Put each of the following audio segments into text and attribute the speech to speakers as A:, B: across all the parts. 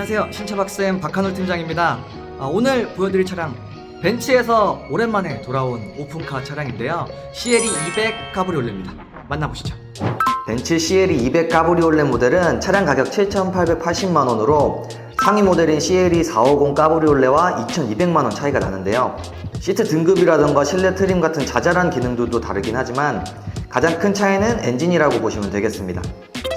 A: 안녕하세요. 신차박쌤 박한울 팀장입니다. 아, 오늘 보여드릴 차량 벤츠에서 오랜만에 돌아온 오픈카 차량인데요. CLE 200 가브리올레입니다. 만나보시죠.
B: 벤츠 CLE 200 가브리올레 모델은 차량 가격 7,880만 원으로 상위 모델인 CLE 450 가브리올레와 2,200만 원 차이가 나는데요. 시트 등급이라던가 실내 트림 같은 자잘한 기능들도 다르긴 하지만 가장 큰 차이는 엔진이라고 보시면 되겠습니다.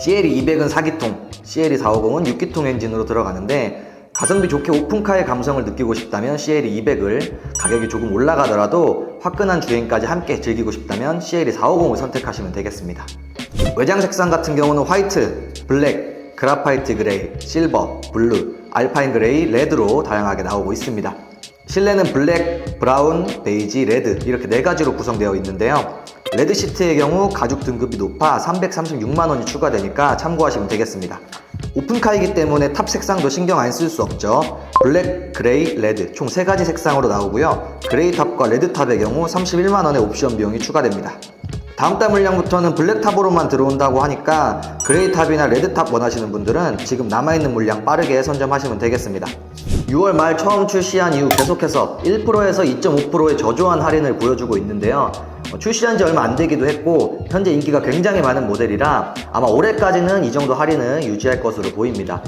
B: CLE 200은 4기통, CLE 450은 6기통 엔진으로 들어가는데 가성비 좋게 오픈카의 감성을 느끼고 싶다면 CLE 200을 가격이 조금 올라가더라도 화끈한 주행까지 함께 즐기고 싶다면 CLE 450을 선택하시면 되겠습니다. 외장 색상 같은 경우는 화이트, 블랙, 그라파이트 그레이, 실버, 블루, 알파인 그레이, 레드로 다양하게 나오고 있습니다. 실내는 블랙, 브라운, 베이지, 레드 이렇게 네 가지로 구성되어 있는데요. 레드 시트의 경우 가죽 등급이 높아 336만 원이 추가되니까 참고하시면 되겠습니다. 오픈카이기 때문에 탑 색상도 신경 안 쓸 수 없죠. 블랙, 그레이, 레드 총 세 가지 색상으로 나오고요. 그레이 탑과 레드 탑의 경우 31만 원의 옵션 비용이 추가됩니다. 다음 달 물량부터는 블랙탑으로만 들어온다고 하니까 그레이탑이나 레드탑 원하시는 분들은 지금 남아있는 물량 빠르게 선점하시면 되겠습니다. 6월 말 처음 출시한 이후 계속해서 1%에서 2.5%의 저조한 할인을 보여주고 있는데요. 어, 출시한 지 얼마 안 되기도 했고 현재 인기가 굉장히 많은 모델이라 아마 올해까지는 이 정도 할인을 유지할 것으로 보입니다.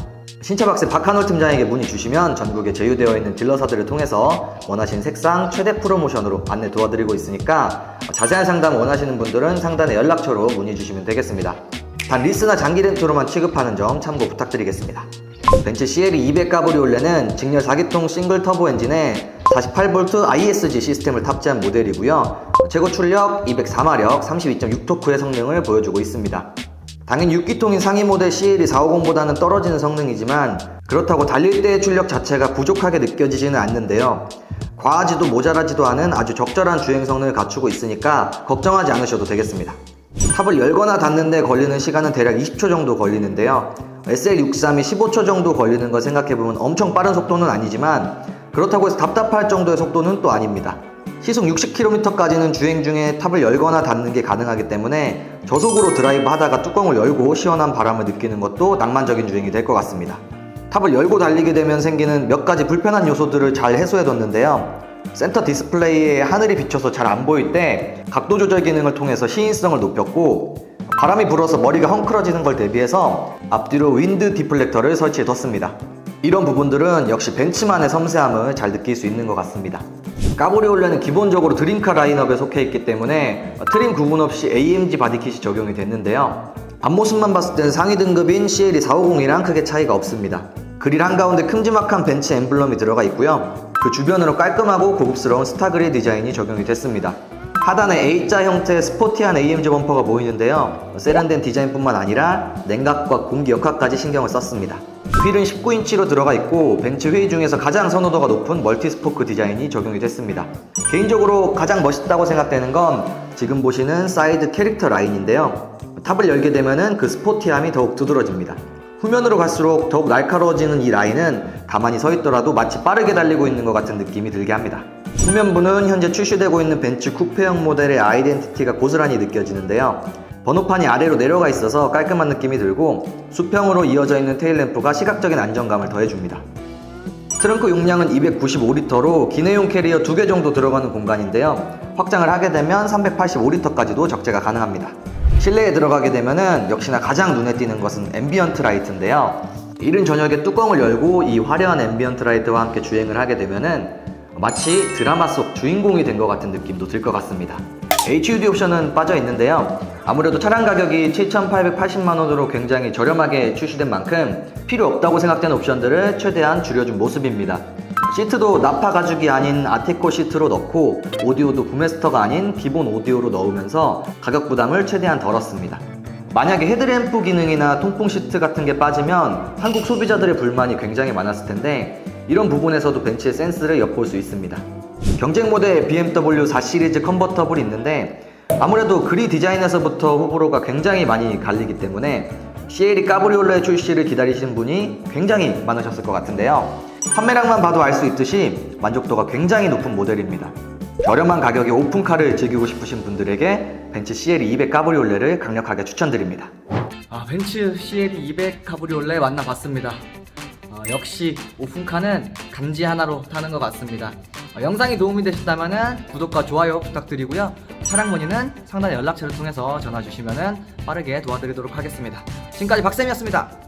B: 신차박스 박한올 팀장에게 문의 주시면 전국에 제휴되어 있는 딜러사들을 통해서 원하시는 색상 최대 프로모션으로 안내 도와드리고 있으니까 자세한 상담 원하시는 분들은 상단의 연락처로 문의 주시면 되겠습니다. 단 리스나 장기 렌트로만 취급하는 점 참고 부탁드리겠습니다. 벤츠 CLE 200 가브리올레는 직렬 4기통 싱글 터보 엔진에 48V ISG 시스템을 탑재한 모델이고요. 최고 출력 204마력 32.6토크의 성능을 보여주고 있습니다. 당연히 6기통인 상위 모델 CLE 450보다는 떨어지는 성능이지만 그렇다고 달릴 때의 출력 자체가 부족하게 느껴지지는 않는데요. 과하지도 모자라지도 않은 아주 적절한 주행 성능을 갖추고 있으니까 걱정하지 않으셔도 되겠습니다. 탑을 열거나 닫는데 걸리는 시간은 대략 20초 정도 걸리는데요. SL63이 15초 정도 걸리는 걸 생각해보면 엄청 빠른 속도는 아니지만 그렇다고 해서 답답할 정도의 속도는 또 아닙니다. 시속 60km까지는 주행 중에 탑을 열거나 닫는 게 가능하기 때문에 저속으로 드라이브 하다가 뚜껑을 열고 시원한 바람을 느끼는 것도 낭만적인 주행이 될 것 같습니다. 탑을 열고 달리게 되면 생기는 몇 가지 불편한 요소들을 잘 해소해뒀는데요. 센터 디스플레이에 하늘이 비쳐서 잘 안 보일 때 각도 조절 기능을 통해서 시인성을 높였고 바람이 불어서 머리가 헝클어지는 걸 대비해서 앞뒤로 윈드 디플렉터를 설치해 뒀습니다. 이런 부분들은 역시 벤츠만의 섬세함을 잘 느낄 수 있는 것 같습니다. 까보리올레는 기본적으로 드림카 라인업에 속해 있기 때문에 트림 구분 없이 AMG 바디킷이 적용이 됐는데요. 앞모습만 봤을 때는 상위 등급인 CLE 450이랑 크게 차이가 없습니다. 그릴 한가운데 큼지막한 벤츠 엠블럼이 들어가 있고요. 그 주변으로 깔끔하고 고급스러운 스타그릴 디자인이 적용이 됐습니다. 하단에 A자 형태의 스포티한 AMG 범퍼가 보이는데요. 세련된 디자인뿐만 아니라 냉각과 공기 역학까지 신경을 썼습니다. 휠은 19인치로 들어가 있고 벤츠 휠 중에서 가장 선호도가 높은 멀티스포크 디자인이 적용이 됐습니다. 개인적으로 가장 멋있다고 생각되는 건 지금 보시는 사이드 캐릭터 라인인데요. 탑을 열게 되면은 그 스포티함이 더욱 두드러집니다. 후면으로 갈수록 더욱 날카로워지는 이 라인은 가만히 서 있더라도 마치 빠르게 달리고 있는 것 같은 느낌이 들게 합니다. 후면부는 현재 출시되고 있는 벤츠 쿠페형 모델의 아이덴티티가 고스란히 느껴지는데요. 번호판이 아래로 내려가 있어서 깔끔한 느낌이 들고 수평으로 이어져 있는 테일램프가 시각적인 안정감을 더해줍니다. 트렁크 용량은 295리터로 기내용 캐리어 두개 정도 들어가는 공간인데요. 확장을 하게 되면 385리터까지도 적재가 가능합니다. 실내에 들어가게 되면은 역시나 가장 눈에 띄는 것은 앰비언트 라이트인데요. 이른 저녁에 뚜껑을 열고 이 화려한 앰비언트 라이트와 함께 주행을 하게 되면은 마치 드라마 속 주인공이 된 것 같은 느낌도 들 것 같습니다. HUD 옵션은 빠져 있는데요. 아무래도 차량 가격이 7,880만 원으로 굉장히 저렴하게 출시된 만큼 필요 없다고 생각되는 옵션들을 최대한 줄여준 모습입니다. 시트도 나파 가죽이 아닌 아티코 시트로 넣고 오디오도 구메스터가 아닌 기본 오디오로 넣으면서 가격 부담을 최대한 덜었습니다. 만약에 헤드램프 기능이나 통풍 시트 같은 게 빠지면 한국 소비자들의 불만이 굉장히 많았을 텐데 이런 부분에서도 벤츠의 센스를 엿볼 수 있습니다. 경쟁 모델 BMW 4 시리즈 컨버터블이 있는데 아무래도 그리 디자인에서부터 호불호가 굉장히 많이 갈리기 때문에 CLE 까브리올레 출시를 기다리시는 분이 굉장히 많으셨을 것 같은데요. 판매량만 봐도 알 수 있듯이 만족도가 굉장히 높은 모델입니다. 저렴한 가격에 오픈카를 즐기고 싶으신 분들에게 벤츠 CLE 200 까브리올레를 강력하게 추천드립니다.
A: 아, 벤츠 CLE 200 가브리올레 만나봤습니다. 어, 역시 오픈카는 감지 하나로 타는 것 같습니다. 어, 영상이 도움이 되셨다면 구독과 좋아요 부탁드리고요. 차량 문의는 상단 연락처를 통해서 전화 주시면 빠르게 도와드리도록 하겠습니다. 지금까지 박쌤이었습니다.